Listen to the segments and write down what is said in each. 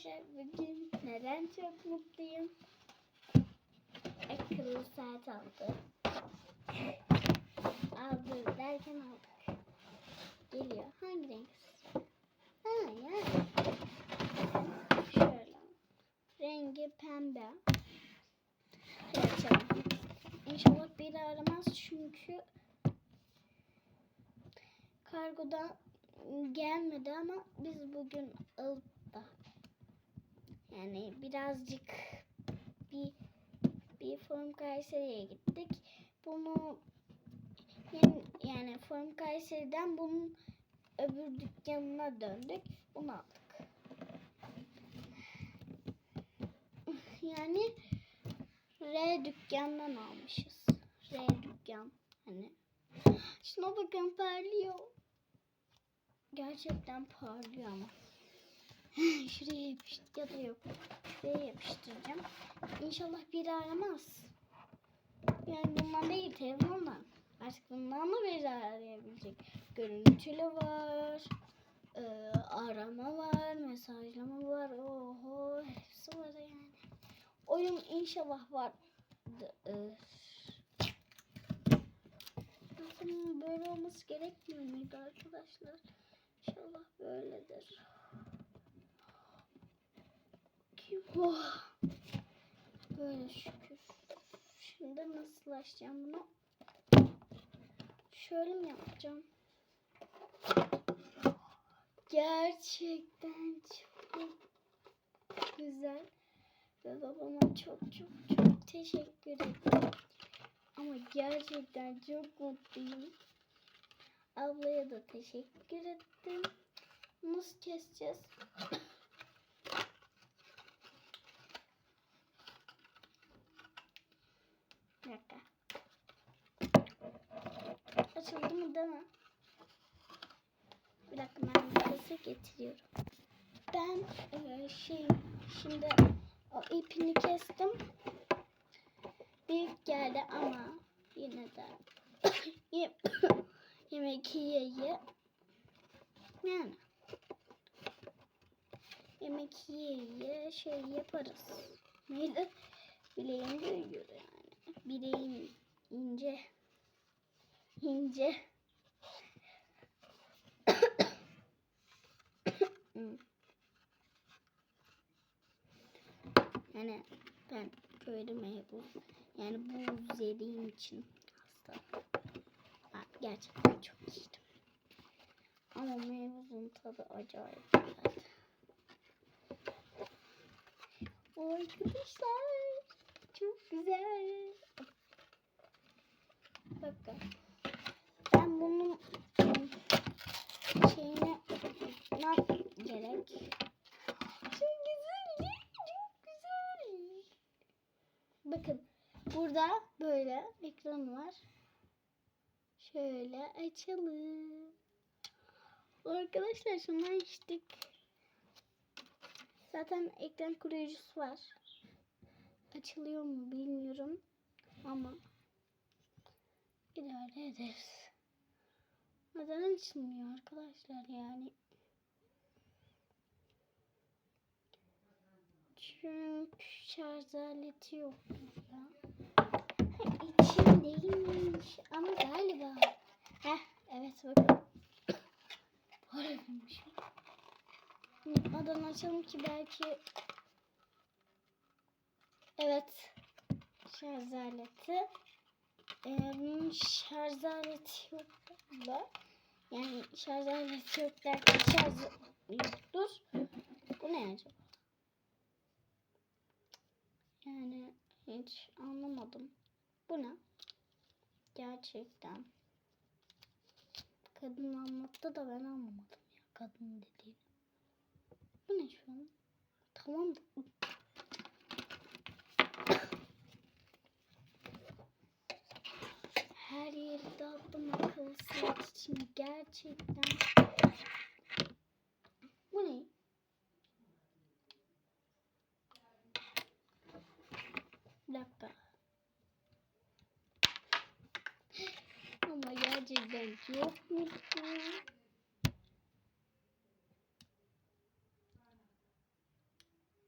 Arkadaşlar bugün neden çok mutluyum? Akıllı saat aldı. Aldı derken aldık. Geliyor. Hangi renk? Ha ya. Şöyle. Rengi pembe. Açalım. İnşallah biri aramaz çünkü kargodan gelmedi ama biz bugün alıp yani birazcık bir bir Forum Kayseri'ye gittik. Bunu yani, yani Forum Kayseri'den bunun öbür dükkanına döndük. Bunu aldık. Yani R dükkandan almışız. R dükkan hani. Şuna bakın parlıyor. Gerçekten parlıyor ama. Şuraya yapıştır ya da yok. Şuraya yapıştıracağım. İnşallah biri aramaz. Yani bundan değil telefondan. Artık bundan da biri arayabilecek. Görüntülü var. e, arama var. Mesajlama var. Oho hepsi var yani. Oyun inşallah var. E, Zaten böyle olması gerekmiyor muydu arkadaşlar? İnşallah böyledir. Kim? Oh. Böyle şükür. Şimdi nasıl açacağım bunu? Şöyle mi yapacağım? Gerçekten çok güzel. Ve babama çok çok çok teşekkür ederim. Ama gerçekten çok mutluyum. Ablaya da teşekkür ettim. Nasıl keseceğiz? Bir dakika. Açıldı mı değil mi? Bir dakika ben getiriyorum. Ben e, şey şimdi o ipini kestim. Büyük geldi ama yine de ye- yemek yiye ye. Yani yemek yiye yiye şey yaparız. Neydi? Bileğim büyüyor yani. Bileğim ince. ince. Hmm. yani ben köyde meyve yani bu yediğim için hasta. Ha, gerçekten çok içtim. Ama meyvuzun tadı acayip güzel. Arkadaşlar çok güzel. Bakın. Ben bunun şeyine ne gerek? Çok güzel değil mi? Çok güzel. Bakın burada böyle ekran var. Şöyle açalım. Arkadaşlar şunu açtık. Zaten ekran koruyucusu var. Açılıyor mu bilmiyorum. Ama idare ederiz. Neden açılmıyor arkadaşlar yani? Çünkü şarj aleti yok ya. İçim değilmiş ama galiba. Heh evet bakın. Paraymış. Neden açalım ki belki. Evet. Şarj aleti. Ee, şarj aleti yok da. Yani şarj aleti yok derken şarj yoktur. Bu ne acaba? Yani hiç anlamadım. Bu ne? Gerçekten. Kadın anlattı da ben anlamadım ya kadın dediğini. Bu ne şu an? Tamam. Her yeri dağıttım akıllı saat için gerçekten. Bu ne? Bir dakika. Çok mutluyum.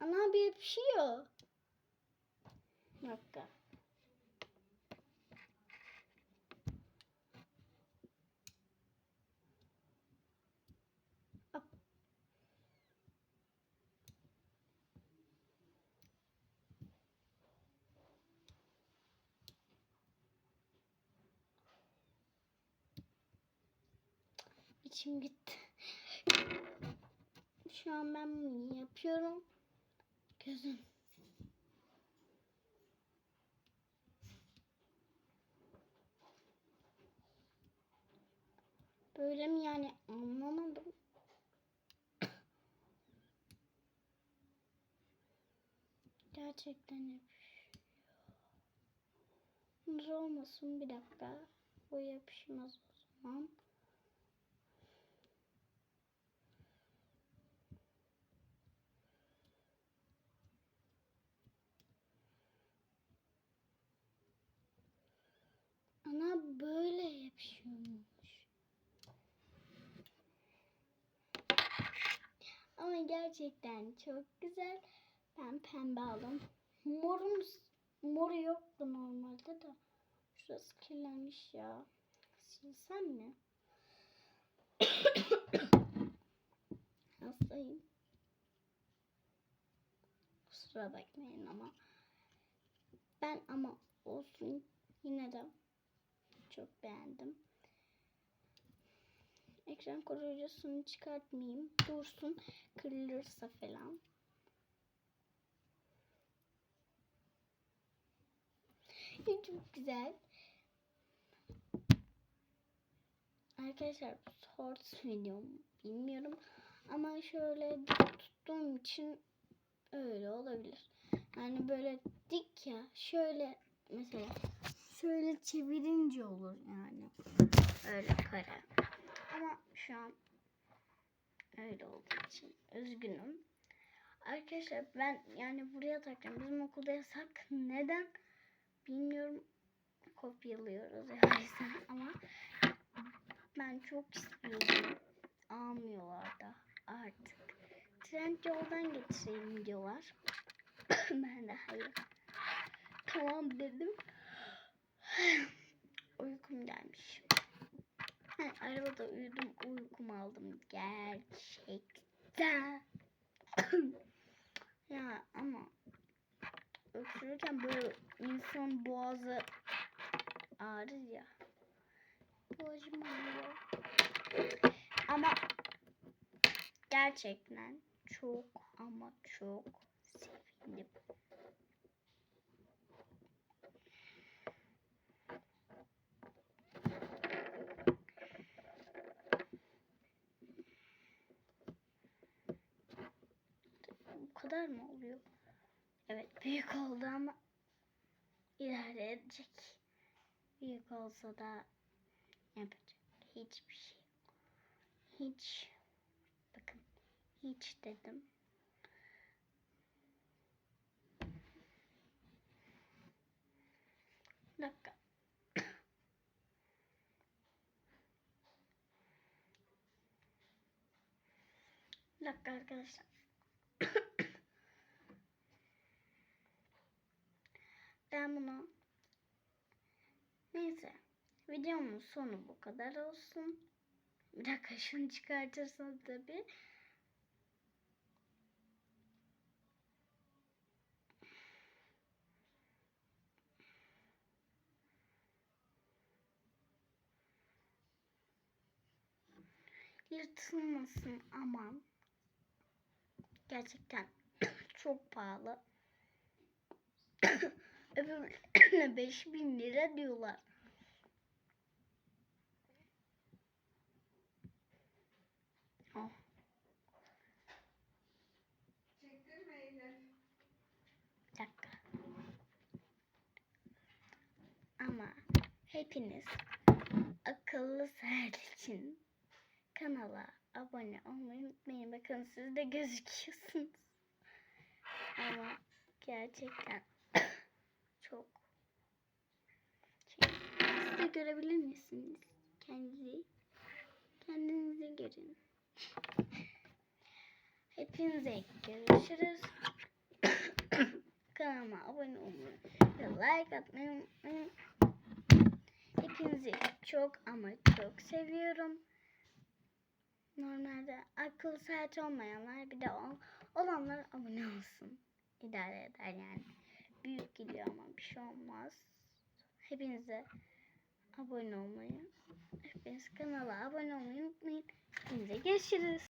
Ana bir yapışıyor. Bir dakika. İçim gitti. Şu an ben bunu yapıyorum. Gözüm. Böyle mi yani anlamadım. Gerçekten yapışıyor. Olmasın bir dakika. Bu yapışmaz o zaman. Ana böyle yapışıyormuş. Ama gerçekten çok güzel. Ben pembe aldım. Morum, moru yoktu normalde de. Şurası kirlenmiş ya. Silsem mi? Hastayım. Kusura bakmayın ama. Ben ama olsun yine de çok beğendim. Ekran koruyucusunu çıkartmayayım. Dursun. Kırılırsa falan. Çok güzel. Arkadaşlar shorts videom bilmiyorum. Ama şöyle dik tuttuğum için öyle olabilir. Yani böyle dik ya şöyle mesela şöyle çevirince olur yani. Öyle kare. Ama şu an öyle olduğu için üzgünüm. Arkadaşlar ben yani buraya takacağım. Bizim okulda yasak. Neden? Bilmiyorum. Kopyalıyoruz yani ama ben çok istiyorum. Almıyorlar da artık. Trend yoldan getireyim diyorlar. ben de hayır. Tamam dedim. Uykum gelmiş. Arabada uyudum, uykum aldım gerçekten. ya ama öksürürken böyle insan boğazı ağrır ya. Boğazım ağrıyor. Ama gerçekten çok ama çok sevindim. Bu kadar mı oluyor? Evet büyük oldu ama idare edecek. Büyük olsa da yapacak hiçbir şey. Hiç bakın hiç dedim. Bir dakika. Bir dakika arkadaşlar. Ben bunu neyse videomun sonu bu kadar olsun. Bir dakika şunu çıkartırsam tabii. Yırtılmasın aman. Gerçekten çok pahalı. Öbürlerine 5000 lira diyorlar. Oh. Dakika. Ama hepiniz akıllı saat için kanala abone olmayı unutmayın. Bakın siz de gözüküyorsunuz. Ama gerçekten çok şey. Siz de görebilir misiniz? Kendinizi kendinizi görün. Hepinize görüşürüz. kanalıma abone olmayı ve like atmayı unutmayın. Hepinizi çok ama çok seviyorum. Normalde akıl saati olmayanlar bir de ol- olanlar abone olsun. İdare eder yani. Büyük gidiyor ama bir şey olmaz. Hepinize abone olmayı, hepiniz kanala abone olmayı unutmayın. Hepinize görüşürüz.